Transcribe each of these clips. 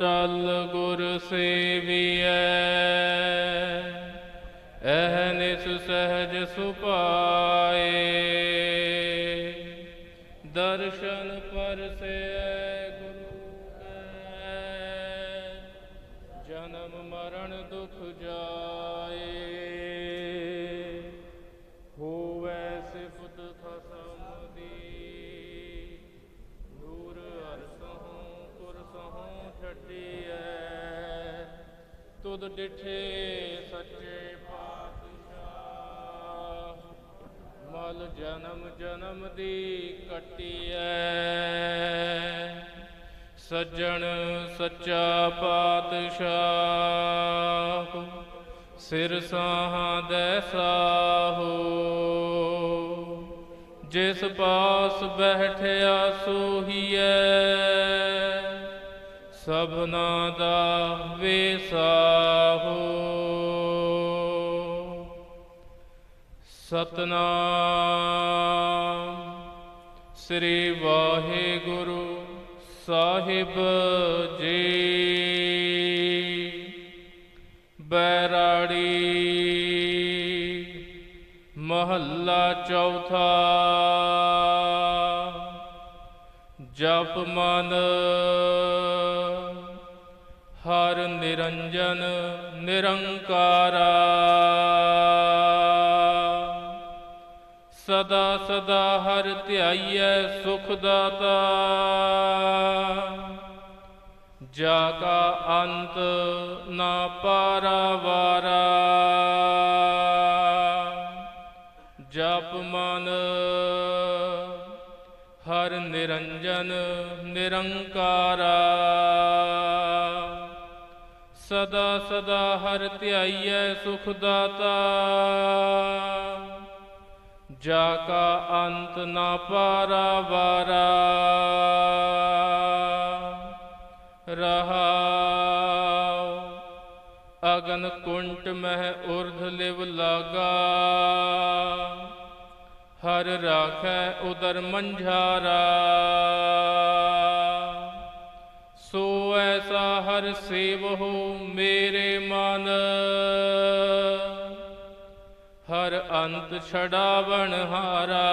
ਟਲ ਗੁਰ ਸੇਵੀਐ। ਅਹਨਿਸ ਸਹਜ ਸੁਪਾਏ ਦਰਸ਼ਨ ਪਰਸੈ ਗੁਰੂ ਕੈ। ਜਨਮ ਮਰਨ ਦੁਖ ਜਾਏ। ਤੁਧ ਡਿਠੇ ਸੱਚੇ ਪਾਤਸ਼ਾਹ। ਮਲ ਜਨਮ ਜਨਮ ਦੀ ਕਟੀਐ। ਸੱਜਣ ਸੱਚਾ ਪਾਤਸ਼ਾਹ, ਸਿਰ ਸਾਹਾਂ ਦੇ ਸਾਹੋ। ਜਿਸ ਪਾਸ ਬੈਠਿਆ ਸੋਹੀਐ। ਸਭਨਾ ਦਾ ਵੇਸਾਹੋ। ਸਤਨਾਮ ਸ੍ਰੀ ਵਾਹਿਗੁਰੂ ਸਾਹਿਬ ਜੀ। ਬੈਰਾੜੀ ਮਹੱਲਾ ਚੌਥਾ। ਜਪ ਮਨ, ਹਰ ਨਿਰੰਜਨ ਨਿਰੰਕਾਰਾ। ਸਦਾ ਸਦਾ ਹਰ ਧਿਆਈਐ ਸੁਖ ਦਾਤਾ ਜਾ ਕਾ ਅੰਤ ਨਾ ਪਾਰਾਵਾਰਾ ਜਪ ਮਨ ਹਰ ਨਿਰੰਜਨ ਨਿਰੰਕਾਰਾ। ਸਦਾ ਸਦਾ ਹਰ ਧਿਆਈਐ ਸੁਖ ਦਾਤਾ। ਜਾ ਕਾ ਅੰਤ ਨਾ ਪਾਰਾ ਪਾਰਾਵਾਰਾ ਰਹਾਉ। ਅਗਨ ਕੁੰਟ ਮਹਿ ਉਰਧ ਲਿਵ ਲਾਗਾ। ਹਰ ਰਾਖੈ ਉਦਰ ਮੰਝਾਰਾ। ਸੋ ਐਸਾ ਹਰ ਸੇਵਹੁ ਮੇਰੇ ਮਨ। ਹਰ ਅੰਤ ਛਡਾਵਣ ਹਾਰਾ।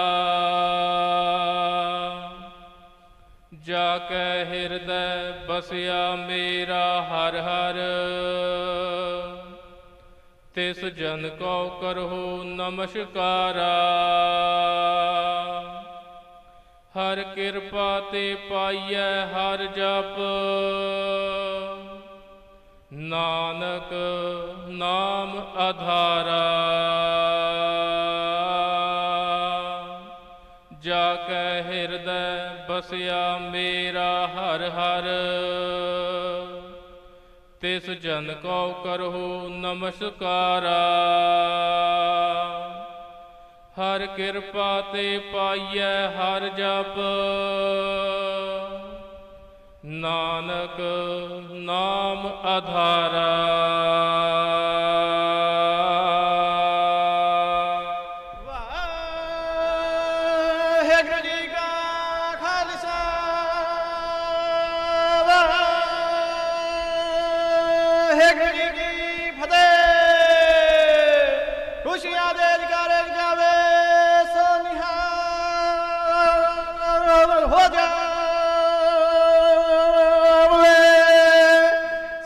ਜਾ ਕੈ ਹਿਰਦੈ ਬਸਿਆ ਮੇਰਾ ਹਰ ਹਰ। ਤਿਸ ਜਨ ਕੋ ਕਰਹੁ ਨਮਸਕਾਰਾ। ਹਰ ਕਿਰਪਾ ਤੇ ਪਾਈਐ ਹਰ ਜਪ। ਨਾਨਕ ਨਾਮ ਆਧਾਰਾ ਜਾ ਕੈ ਹਿਰਦੈ ਬਸਿਆ ਮੇਰਾ ਹਰ ਹਰ। ਤਿਸ ਜਨ ਕੋ ਕਰਹੁ ਨਮਸਕਾਰਾ। ਹਰ ਕਿਰਪਾ ਤੇ ਪਾਈਐ ਹਰ ਜਪ। ਨਾਨਕ ਨਾਮ ਆਧਾਰਾ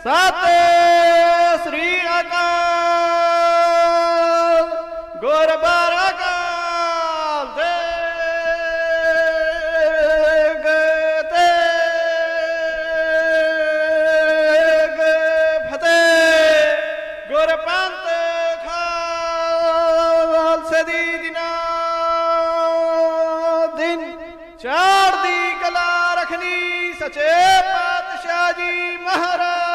ਸਤਿ ਸ੍ਰੀ ਅਕਾਲ। ਗੁਰ ਬਾਰਾਕਾਲ ਦੇ ਗਤੇ ਫਤਿਹ। ਗੁਰ ਪੰਥ ਖਾਲਸੇ ਦੀ ਦਿਨਾ ਦਿਨ ਚੜ੍ਹਦੀ ਕਲਾ ਰਖਣੀ ਸਚੇ ਪਾਤਸ਼ਾਹ ਜੀ ਮਹਾਰਾਜ।